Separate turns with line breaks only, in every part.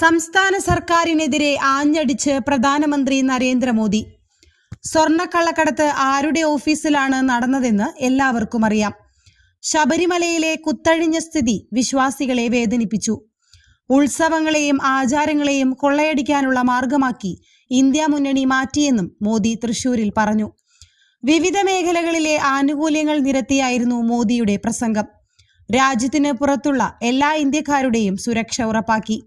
സംസ്ഥാന സർക്കാരിനെതിരെ ആഞ്ഞടിച്ച് പ്രധാനമന്ത്രി നരേന്ദ്രമോദി. സ്വർണക്കള്ളക്കടത്ത് ആരുടെ ഓഫീസിലാണ് നടന്നതെന്ന് എല്ലാവർക്കും അറിയാം. ശബരിമലയിലെ കുത്തഴിഞ്ഞ സ്ഥിതി വിശ്വാസികളെ വേദനിപ്പിച്ചു. ഉത്സവങ്ങളെയും ആചാരങ്ങളെയും കൊള്ളയടിക്കാനുള്ള മാർഗമാക്കി ഇന്ത്യ മുന്നണി മാറ്റിയെന്നും മോദി തൃശൂരിൽ പറഞ്ഞു. വിവിധ മേഖലകളിലെ ആനുകൂല്യങ്ങൾ നിരത്തിയായിരുന്നു മോദിയുടെ പ്രസംഗം. രാജ്യത്തിന് പുറത്തുള്ള എല്ലാ ഇന്ത്യക്കാരുടെയും സുരക്ഷ ഉറപ്പാക്കി.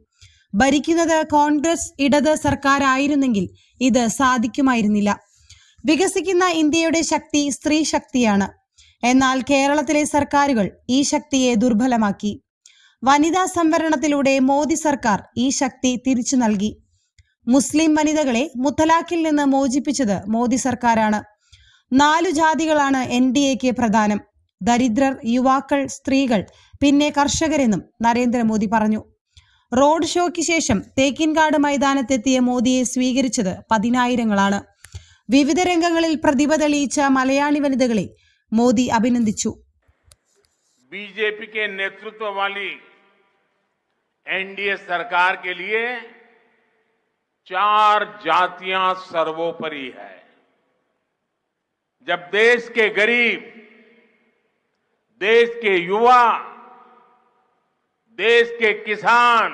ഭരിക്കുന്നത് കോൺഗ്രസ് ഇടത് സർക്കാരായിരുന്നെങ്കിൽ ഇത് സാധിക്കുമായിരുന്നില്ല. വികസിക്കുന്ന ഇന്ത്യയുടെ ശക്തി സ്ത്രീ ശക്തിയാണ്. എന്നാൽ കേരളത്തിലെ സർക്കാരുകൾ ഈ ശക്തിയെ ദുർബലമാക്കി. വനിതാ സംവരണത്തിലൂടെ മോദി സർക്കാർ ഈ ശക്തി തിരിച്ചു നൽകി. മുസ്ലിം വനിതകളെ മുത്തലാഖിൽ നിന്ന് മോചിപ്പിച്ചത് മോദി സർക്കാരാണ്. നാലു ജാതികളാണ് എൻ ഡി എക്ക് പ്രധാനം. ദരിദ്രർ യുവാക്കൾ സ്ത്രീകൾ പിന്നെ കർഷകരെന്നും നരേന്ദ്രമോദി പറഞ്ഞു. റോഡ് ഷോയ്ക്ക് ശേഷം തേക്കിൻകാട് മൈതാനത്തെത്തിയ മോദിയെ സ്വീകരിച്ചത് പതിനായിരങ്ങളാണ് വിവിധ രംഗങ്ങളിൽ പ്രതിഭ തെളിയിച്ച മലയാളി വനിതകളെ മോദി അഭിനന്ദിച്ചു
बीजेपी के नेतृत्व वाली एनडीए सरकार के लिए चार जातियां सर्वोपरि है जब देश के गरीब देश के युवा देश के किसान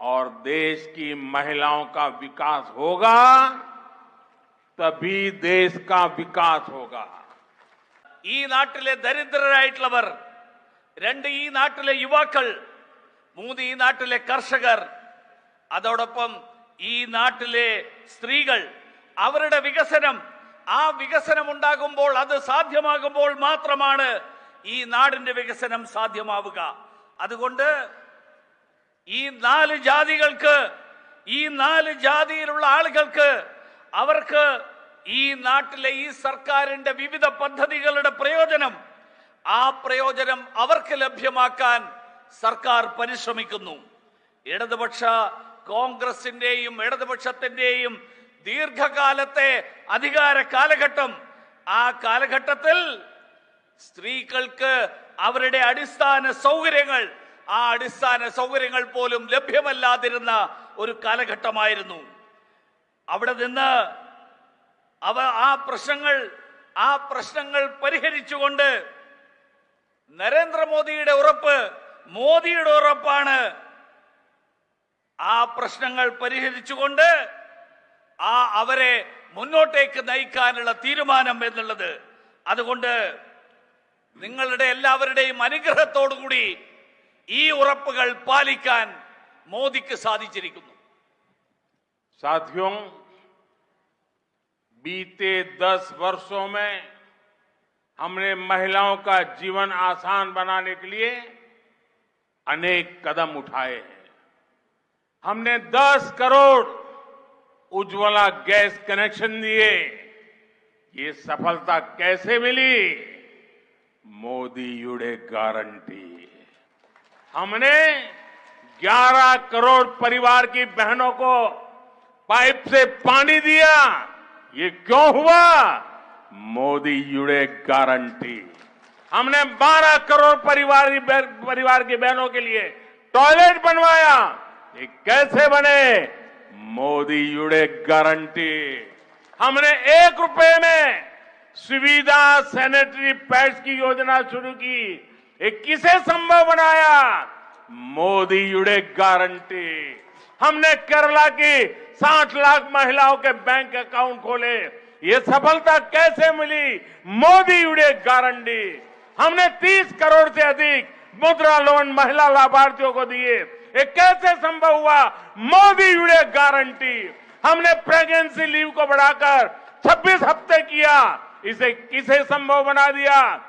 और देश की महिलाओं का विकास होगा तभी देश का विकास होगा
ഈ നാട്ടിലെ ദരിദ്രരായിട്ടുള്ളവർ രണ്ട് ഈ നാട്ടിലെ യുവാക്കൾ മൂന്ന് ഈ നാട്ടിലെ കർഷകർ അതോടൊപ്പം ഈ നാട്ടിലെ സ്ത്രീകൾ അവരുടെ വികസനം ആ വികസനം ഉണ്ടാകുമ്പോൾ അത് സാധ്യമാകുമ്പോൾ മാത്രമാണ് ഈ നാടിന്റെ വികസനം സാധ്യമാവുക അതുകൊണ്ട് ഈ നാല് ജാതികൾക്ക് ഈ നാല് ജാതിയിലുള്ള ആളുകൾക്ക് അവർക്ക് ഈ നാട്ടിലെ ഈ സർക്കാരിന്റെ വിവിധ പദ്ധതികളുടെ പ്രയോജനം ആ പ്രയോജനം അവർക്ക് ലഭ്യമാക്കാൻ സർക്കാർ പരിശ്രമിക്കുന്നു. ഇടതുപക്ഷ കോൺഗ്രസിന്റെയും ഇടതുപക്ഷത്തിന്റെയും ദീർഘകാലത്തെ അധികാര കാലഘട്ടം ആ കാലഘട്ടത്തിൽ സ്ത്രീകൾക്ക് അവരുടെ അടിസ്ഥാന സൗകര്യങ്ങൾ ആ അടിസ്ഥാന സൗകര്യങ്ങൾ പോലും ലഭ്യമല്ലാതിരുന്ന ഒരു കാലഘട്ടമായിരുന്നു. അവിടെ നിന്ന് അവ ആ പ്രശ്നങ്ങൾ ആ പ്രശ്നങ്ങൾ പരിഹരിച്ചുകൊണ്ട് നരേന്ദ്രമോദിയുടെ ഉറപ്പ് മോദിയുടെ ഉറപ്പാണ് ആ പ്രശ്നങ്ങൾ പരിഹരിച്ചുകൊണ്ട് ആ അവരെ മുന്നോട്ടേക്ക് നയിക്കാനുള്ള തീരുമാനം എന്നുള്ളത്. അതുകൊണ്ട് നിങ്ങളുടെ എല്ലാവരുടെയും അനുഗ്രഹത്തോടുകൂടി ഈ ഉറപ്പുകൾ പാലിക്കാൻ മോദിക്ക് സാധിച്ചിരിക്കുന്നു
साथियों बीते दस वर्षों में हमने महिलाओं का जीवन आसान बनाने के लिए अनेक कदम उठाए हैं हमने 10 करोड़ उज्ज्वला गैस कनेक्शन दिए ये सफलता कैसे मिली मोदी युड़े गारंटी हमने 11 करोड़ परिवार की बहनों को पाइप से पानी दिया। ये क्यों हुआ? मोदी जुड़े गारंटी। हमने 12 करोड़ परिवार परिवार की बहनों के लिए टॉयलेट बनवाया। ये कैसे बने? मोदी जुड़े गारंटी। हमने एक रुपए में सुविधा सैनिटरी पैड्स की योजना शुरू की। ये किसे संभव बनाया? मोदी युड़े गारंटी। हमने केरला की 60 लाख महिलाओं के बैंक अकाउंट खोले। ये सफलता कैसे मिली? मोदी युड़े गारंटी। हमने 30 करोड़ से अधिक मुद्रा लोन महिला लाभार्थियों को दिए। ये कैसे संभव हुआ? मोदी युड़े गारंटी। हमने प्रेगनेंसी लीव को बढ़ाकर 26 हफ़्ते किया। इसे किसे संभव बना दिया?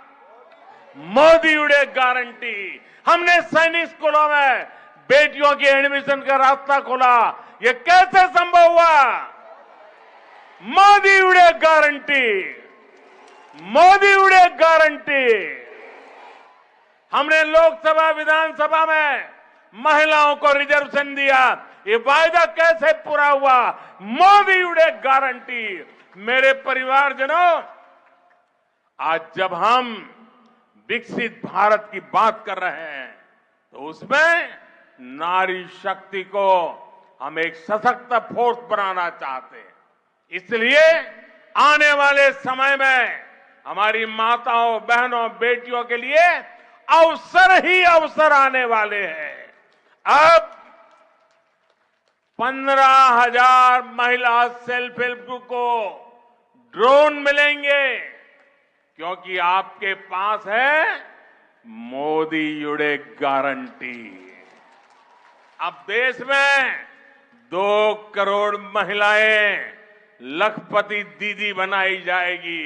मोदी उड़े गारंटी। हमने सैनिक स्कूलों में बेटियों की एडमिशन का रास्ता खोला। ये कैसे संभव हुआ? मोदी उड़े गारंटी। मोदी उड़े गारंटी। हमने लोकसभा, विधानसभा में महिलाओं को रिजर्वेशन दिया। ये वायदा कैसे पूरा हुआ? मोदी उड़े गारंटी। मेरे परिवारजनों, आज जब हम विकसित भारत की बात कर रहे हैं तो उसमें नारी शक्ति को हम एक सशक्त फोर्स बनाना चाहते हैं। इसलिए आने वाले समय में हमारी माताओं, बहनों, बेटियों के लिए अवसर ही अवसर आने वाले हैं। अब पंद्रह हज़ार महिला सेल्फ हेल्प ग्रुप को ड्रोन मिलेंगे। क्योंकि आपके पास है मोदी युड़े गारंटी। अब देश में दो करोड़ महिलाएँ लखपति दीदी बनाई जाएगी।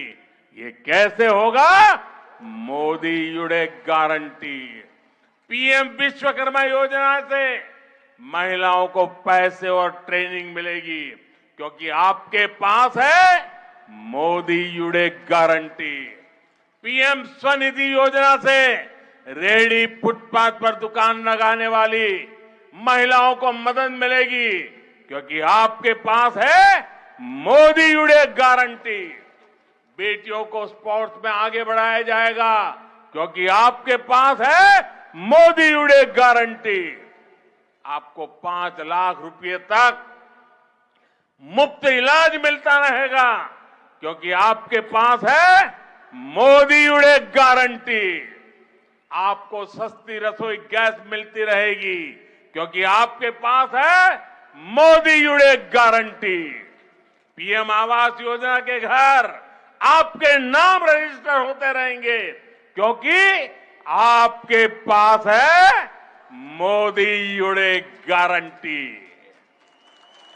ये कैसे होगा? मोदी युड़े गारंटी। पीएम विश्वकर्मा योजना से महिलाओं को पैसे और ट्रेनिंग मिलेगी, क्योंकि आपके पास है मोदी युड़े गारंटी पीएम स्वनिधि योजना से रेडी फुटपाथ पर दुकान लगाने वाली महिलाओं को मदद मिलेगी, क्योंकि आपके पास है मोदी युड़े गारंटी बेटियों को स्पोर्ट्स में आगे बढ़ाया जाएगा, क्योंकि आपके पास है मोदी युड़े गारंटी आपको पाँच लाख रुपए तक मुफ़्त इलाज मिलता रहेगा। क्योंकि आपके पास है मोदी उड़े गारंटी आपको सस्ती रसोई गैस मिलती रहेगी क्योंकि आपके पास है मोदी उड़े गारंटी पीएम आवास योजना के घर आपके नाम रजिस्टर होते रहेंगे क्योंकि आपके पास है മോദി യുടെ ഗ്യാരണ്ടി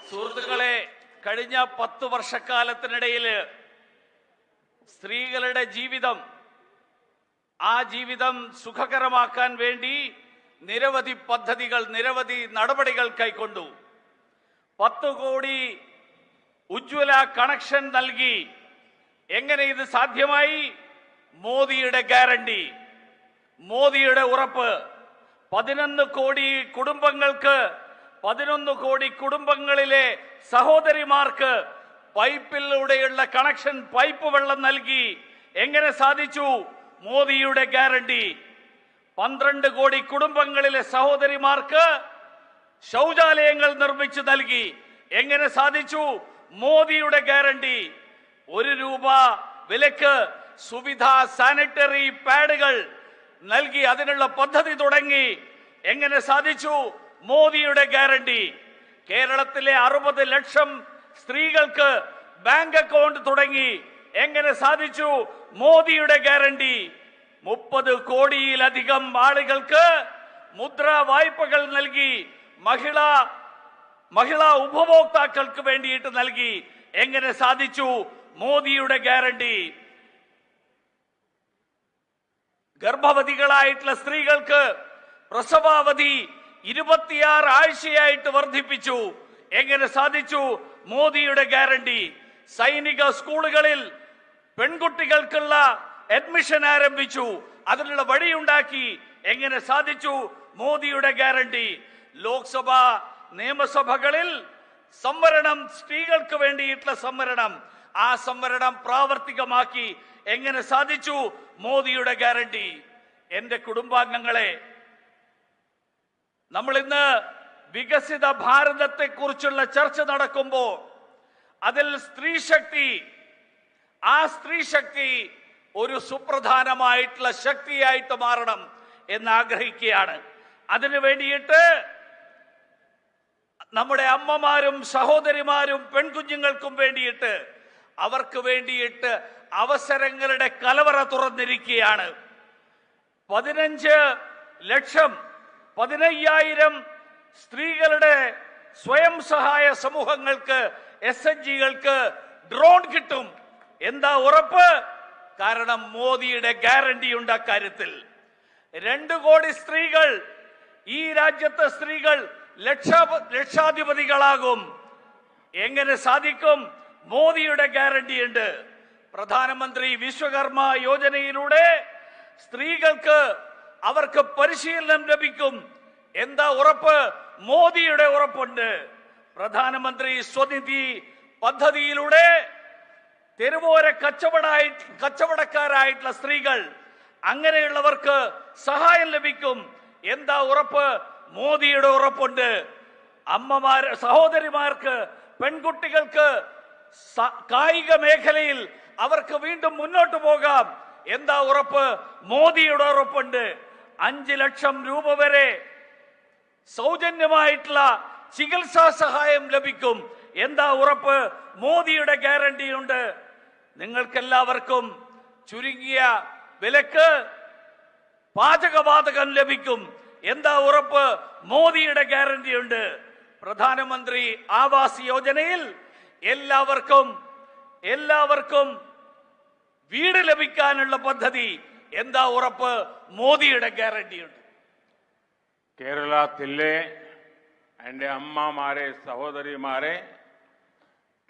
സുഹൃത്തുക്കളെ കഴിഞ്ഞ പത്തു വർഷക്കാലത്തിനിടയിൽ സ്ത്രീകളുടെ ജീവിതം ആ ജീവിതം സുഖകരമാക്കാൻ വേണ്ടി നിരവധി പദ്ധതികൾ നിരവധി നടപടികൾ കൈക്കൊണ്ടു. പത്ത് കോടി ഉജ്ജ്വല കണക്ഷൻ നൽകി എങ്ങനെ ഇത് സാധ്യമായി? മോദിയുടെ ഗ്യാരണ്ടി മോദിയുടെ ഉറപ്പ്. പതിനൊന്ന് കോടി കുടുംബങ്ങൾക്ക് പതിനൊന്ന് കോടി കുടുംബങ്ങളിലെ സഹോദരിമാർക്ക് പൈപ്പിലൂടെയുള്ള കണക്ഷൻ പൈപ്പ് വെള്ളം നൽകി എങ്ങനെ സാധിച്ചു? മോദിയുടെ ഗ്യാരണ്ടി. പന്ത്രണ്ട് കോടി കുടുംബങ്ങളിലെ സഹോദരിമാർക്ക് ശൗചാലയങ്ങൾ നിർമ്മിച്ചു നൽകി. എങ്ങനെ സാധിച്ചു? മോദിയുടെ ഗ്യാരണ്ടി. ഒരു രൂപ വിലക്ക് സുവിധ സാനിറ്ററി പാഡുകൾ നൽകി അതിനുള്ള പദ്ധതി തുടങ്ങി. എങ്ങനെ സാധിച്ചു? മോദിയുടെ ഗ്യാരണ്ടി. കേരളത്തിലെ അറുപത് ലക്ഷം സ്ത്രീകൾക്ക് ബാങ്ക് അക്കൗണ്ട് തുടങ്ങി. എങ്ങനെ സാധിച്ചു? മോദിയുടെ ഗ്യാരണ്ടി. മുപ്പത് കോടിയിലധികം ആളുകൾക്ക് മുദ്ര വായ്പകൾ നൽകി. മഹിള മഹിളാ ഉപഭോക്താക്കൾക്ക് വേണ്ടിയിട്ട് നൽകി. എങ്ങനെ സാധിച്ചു? മോദിയുടെ ഗ്യാരണ്ടി. ഗർഭവതികളായിട്ടുള്ള സ്ത്രീകൾക്ക് പ്രസവാവധി ഇരുപത്തിയാറ് ആഴ്ചയായിട്ട് വർദ്ധിപ്പിച്ചു. എങ്ങനെ സാധിച്ചു? മോദിയുടെ ഗ്യാരണ്ടി. സൈനിക സ്കൂളുകളിൽ പെൺകുട്ടികൾക്കുള്ള അഡ്മിഷൻ ആരംഭിച്ചു. അതിനുള്ള വഴിയുണ്ടാക്കി. എങ്ങനെ സാധിച്ചു? മോദിയുടെ ഗ്യാരണ്ടി. ലോക്സഭ നിയമസഭകളിൽ സംവരണം സ്ത്രീകൾക്ക് വേണ്ടിയിട്ടുള്ള സംവരണം. ആ സംവരണം പ്രാവർത്തികമാക്കി. എങ്ങനെ സാധിച്ചു? മോദിയുടെ ഗ്യാരണ്ടി. എന്റെ കുടുംബാംഗങ്ങളെ നമ്മൾ ഇന്ന് വികസിത ഭാരതത്തെ കുറിച്ചുള്ള ചർച്ച നടക്കുമ്പോൾ അതിൽ സ്ത്രീ ശക്തി ആ സ്ത്രീ ശക്തി ഒരു സുപ്രധാനമായിട്ടുള്ള ശക്തിയായിട്ട് മാറണം എന്ന് ആഗ്രഹിക്കുകയാണ് അതിനു വേണ്ടിയിട്ട് നമ്മുടെ അമ്മമാരും സഹോദരിമാരും പെൺകുഞ്ഞുങ്ങൾക്കും വേണ്ടിയിട്ട് അവർക്ക് വേണ്ടിയിട്ട് അവസരങ്ങളുടെ കലവറ തുറന്നിരിക്കുകയാണ്. പതിനഞ്ച് ലക്ഷം പതിനയ്യായിരം സ്ത്രീകളുടെ സ്വയം സഹായ സമൂഹങ്ങൾക്ക് എസ് എൻ ജികൾക്ക് ഡ്രോൺ കിട്ടും. എന്താ ഉറപ്പ്? കാരണം മോദിയുടെ ഗ്യാരണ്ടി ഉണ്ട് അക്കാര്യത്തിൽ. രണ്ടു കോടി സ്ത്രീകൾ ഈ രാജ്യത്തെ സ്ത്രീകൾ ലക്ഷ ലക്ഷാധിപതികളാകും. എങ്ങനെ സാധിക്കും? മോദിയുടെ ഗ്യാരണ്ടി ഉണ്ട് പ്രധാനമന്ത്രി വിശ്വകർമ്മ യോജനയിലൂടെ സ്ത്രീകൾക്ക് അവർക്ക് പരിശീലനം ലഭിക്കും. എന്താ ഉറപ്പ്? മോദിയുടെ ഉറപ്പുണ്ട്. പ്രധാനമന്ത്രി സ്വനിധി പദ്ധതിയിലൂടെ തെരുവോര കച്ചവടായി കച്ചവടക്കാരായിട്ടുള്ള സ്ത്രീകൾ അങ്ങനെയുള്ളവർക്ക് സഹായം ലഭിക്കും. എന്താ ഉറപ്പ്? മോദിയുടെ ഉറപ്പുണ്ട്. അമ്മമാർ സഹോദരിമാർക്ക് പെൺകുട്ടികൾക്ക് കായിക മേഖലയിൽ അവർക്ക് വീണ്ടും മുന്നോട്ട് പോകാം. എന്താ ഉറപ്പ്? മോദിയുടെ ഉറപ്പുണ്ട്. അഞ്ച് ലക്ഷം രൂപ വരെ സൗജന്യമായിട്ടുള്ള ചികിത്സാ സഹായം ലഭിക്കും. എന്താ ഉറപ്പ്? മോദിയുടെ ഗ്യാരണ്ടി ഉണ്ട് നിങ്ങൾക്കെല്ലാവർക്കും ചുരുങ്ങിയ വിലക്ക് പാചകവാതകം ലഭിക്കും. എന്താ ഉറപ്പ്? മോദിയുടെ ഗ്യാരണ്ടി ഉണ്ട് പ്രധാനമന്ത്രി ആവാസ് യോജനയിൽ എല്ലാവർക്കും എല്ലാവർക്കും വീട് ലഭിക്കാനുള്ള പദ്ധതി എന്താ ഉറപ്പ് മോദിയുടെ ഗ്യാരണ്ടി ഉണ്ട്
केरला तिल्ले एंड अम्मा मारे सहोदरी मारे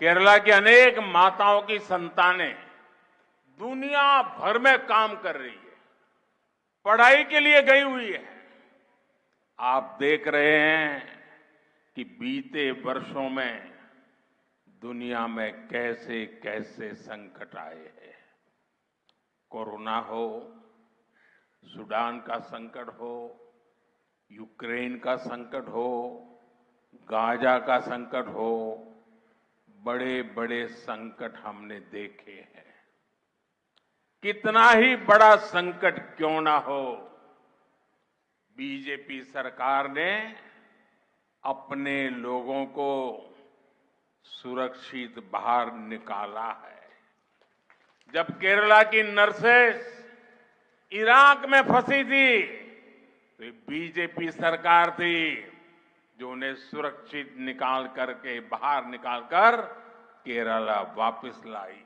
केरला की अनेक माताओं की संतानें दुनिया भर में काम कर रही है पढ़ाई के लिए गई हुई है आप देख रहे हैं कि बीते वर्षों में दुनिया में कैसे कैसे संकट आए हैं कोरोना हो, सूडान का संकट हो, यूक्रेन का संकट हो, गाजा का संकट हो बड़े बड़े संकट हमने देखे हैं। कितना ही बड़ा संकट क्यों ना हो, बीजेपी सरकार ने अपने लोगों को सुरक्षित बाहर निकाला है। जब केरला की नर्सेस इराक में फंसी थी तो बीजेपी सरकार थी जो उन्हें सुरक्षित निकाल करके बाहर निकाल कर केरला वापस लाई।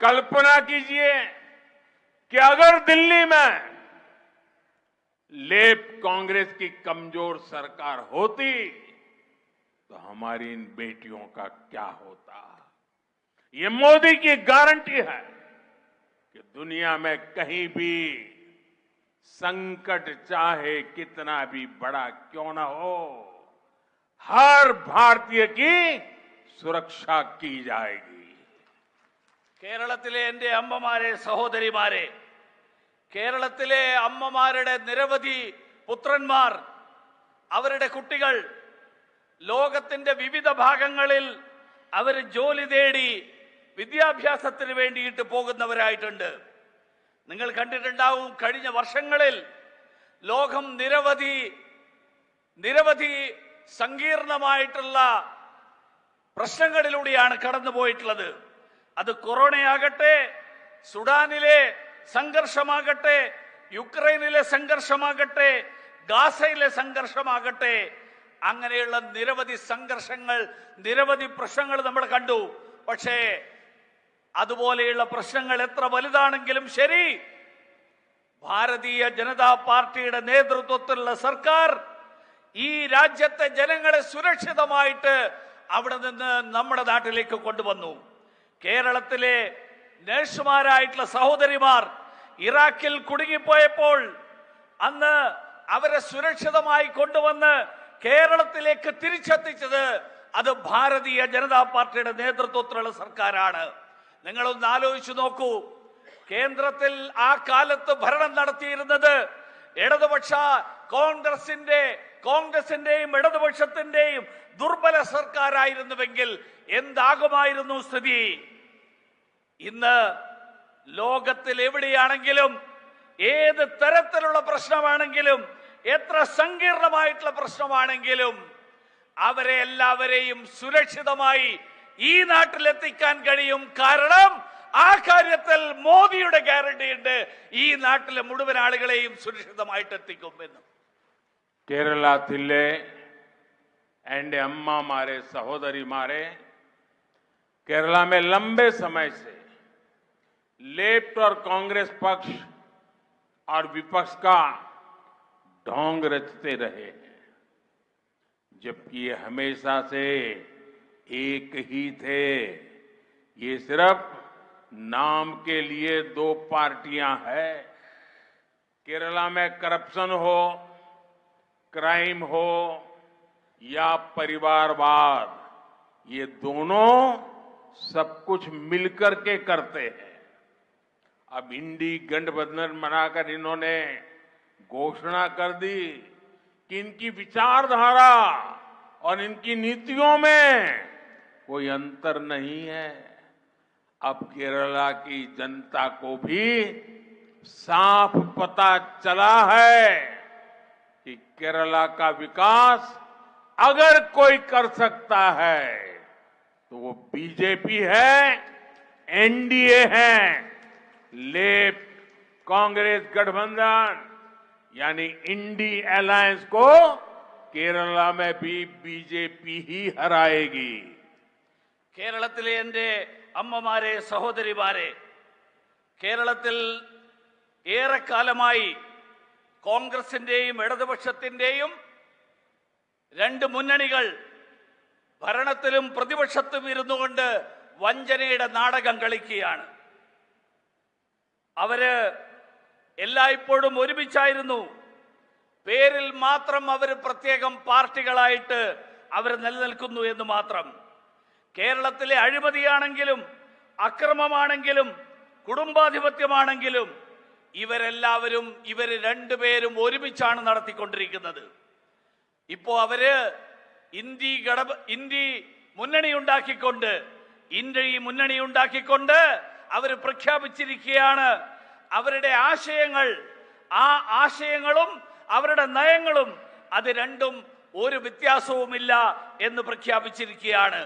कल्पना कीजिए कि अगर दिल्ली में लेप कांग्रेस की कमज़ोर सरकार होती तो हमारी इन बेटियों का क्या होता? ये मोदी की गारंटी है कि दुनिया में कहीं भी संकट चाहे कितना भी बड़ा क्यों ना हो हर भारतीय की सुरक्षा की जाएगी
കേരളത്തിലെ എൻ്റെ അമ്മമാരെ സഹോദരിമാരെ കേരളത്തിലെ അമ്മമാരുടെ നിരവധി പുത്രന്മാർ അവരുടെ കുട്ടികൾ ലോകത്തിന്റെ വിവിധ ഭാഗങ്ങളിൽ അവർ ജോലി തേടി വിദ്യാഭ്യാസത്തിന് വേണ്ടിയിട്ട് പോകുന്നവരായിട്ടുണ്ട്. നിങ്ങൾ കണ്ടിട്ടുണ്ടാവും കഴിഞ്ഞ വർഷങ്ങളിൽ ലോകം നിരവധി നിരവധി സങ്കീർണമായിട്ടുള്ള പ്രശ്നങ്ങളിലൂടെയാണ് കടന്നുപോയിട്ടുള്ളത്. അത് കൊറോണയാകട്ടെ സുഡാനിലെ സംഘർഷമാകട്ടെ യുക്രൈനിലെ സംഘർഷമാകട്ടെ ഗാസയിലെ സംഘർഷമാകട്ടെ അങ്ങനെയുള്ള നിരവധി സംഘർഷങ്ങൾ നിരവധി പ്രശ്നങ്ങൾ നമ്മൾ കണ്ടു. പക്ഷേ അതുപോലെയുള്ള പ്രശ്നങ്ങൾ എത്ര വലുതാണെങ്കിലും ശരി. ഭാരതീയ ജനതാ പാർട്ടിയുടെ നേതൃത്വത്തിലുള്ള സർക്കാർ ഈ രാജ്യത്തെ ജനങ്ങളെ സുരക്ഷിതമായിട്ട് അവിടെ നിന്ന് നമ്മുടെ നാട്ടിലേക്ക് കൊണ്ടുവന്നു. കേരളത്തിലെ നഴ്സുമാരായിട്ടുള്ള സഹോദരിമാർ ഇറാഖിൽ കുടുങ്ങിപ്പോയപ്പോൾ അന്ന് അവരെ സുരക്ഷിതമായി കൊണ്ടുവന്ന് കേരളത്തിലേക്ക് തിരിച്ചെത്തിച്ചത് അത് ഭാരതീയ ജനതാ പാർട്ടിയുടെ നേതൃത്വത്തിലുള്ള സർക്കാരാണ്. നിങ്ങളൊന്ന് ആലോചിച്ചു നോക്കൂ. കേന്ദ്രത്തിൽ ആ കാലത്ത് ഭരണം നടത്തിയിരുന്നത് ഇടതുപക്ഷ കോൺഗ്രസിന്റെ കോൺഗ്രസിന്റെയും ഇടതുപക്ഷത്തിന്റെയും ദുർബല സർക്കാരായിരുന്നുവെങ്കിൽ എന്താകുമായിരുന്നു സ്ഥിതി? ഇന്ന് ലോകത്തിൽ എവിടെയാണെങ്കിലും ഏത് തരത്തിലുള്ള പ്രശ്നമാണെങ്കിലും എത്ര സങ്കീർണമായിട്ടുള്ള പ്രശ്നമാണെങ്കിലും അവരെ എല്ലാവരെയും സുരക്ഷിതമായി ഈ നാട്ടിലെത്തിക്കാൻ കഴിയും കാരണം ആ കാര്യത്തിൽ മോദിയുടെ ഗ്യാരണ്ടി ഉണ്ട് ഈ നാട്ടിലെ മുഴുവൻ ആളുകളെയും സുരക്ഷിതമായിട്ട് എത്തിക്കും എന്ന്
केरला तिल्ले एंड अम्मा मारे सहोदरी मारे केरला में लंबे समय से लेफ्ट और कांग्रेस पक्ष और विपक्ष का ढोंग रचते रहे हैं जबकि ये हमेशा से एक ही थे। ये सिर्फ़ नाम के लिए दो पार्टियाँ हैं। केरला में करप्शन हो, क्राइम हो या परिवारवाद, ये दोनों सब कुछ मिलकर के करते हैं। अब इंडी गठबंधन बनाकर इन्होंने घोषणा कर दी कि इनकी विचारधारा और इनकी नीतियों में कोई अंतर नहीं है। अब केरला की जनता को भी साफ़ पता चला है कि केरला का विकास अगर कोई कर सकता है तो वो बीजेपी है, एनडीए है लेफ़्ट कांग्रेस गठबंधन, यानी इंडी अलायंस को केरला में भी बीजेपी ही हराएगी।
കേരളത്തിലെ എന്റെ അമ്മമാരെ സഹോദരിമാരെ കേരളത്തിൽ ഏറെക്കാലമായി കോൺഗ്രസിന്റെയും ഇടതുപക്ഷത്തിന്റെയും രണ്ട് മുന്നണികൾ ഭരണത്തിലും പ്രതിപക്ഷത്തും ഇരുന്നുകൊണ്ട് വഞ്ചനയുടെ നാടകം കളിക്കുകയാണ്. അവർ എല്ലായ്പ്പോഴും ഒരുമിച്ചായിരുന്നു. പേരിൽ മാത്രം അവർ പ്രത്യേകം പാർട്ടികളായിട്ട് അവർ നിലനിൽക്കുന്നു എന്ന് മാത്രം. കേരളത്തിലെ അഴിമതിയാണെങ്കിലും അക്രമമാണെങ്കിലും കുടുംബാധിപത്യമാണെങ്കിലും ഇവരെല്ലാവരും ഇവർ രണ്ടുപേരും ഒരുമിച്ചാണ് നടത്തിക്കൊണ്ടിരിക്കുന്നത്. ഇപ്പോ അവർ ഇന്ത്യ ഘടക ഇന്ത്യ മുന്നണി ഉണ്ടാക്കിക്കൊണ്ട് ഇന്ത്യ ഈ മുന്നണി ഉണ്ടാക്കിക്കൊണ്ട് അവർ പ്രഖ്യാപിച്ചിരിക്കുകയാണ്. അവരുടെ ആശയങ്ങൾ ആ ആശയങ്ങളും അവരുടെ നയങ്ങളും അത് രണ്ടും ഒരു വ്യത്യാസവുമില്ല എന്ന് പ്രഖ്യാപിച്ചിരിക്കുകയാണ്.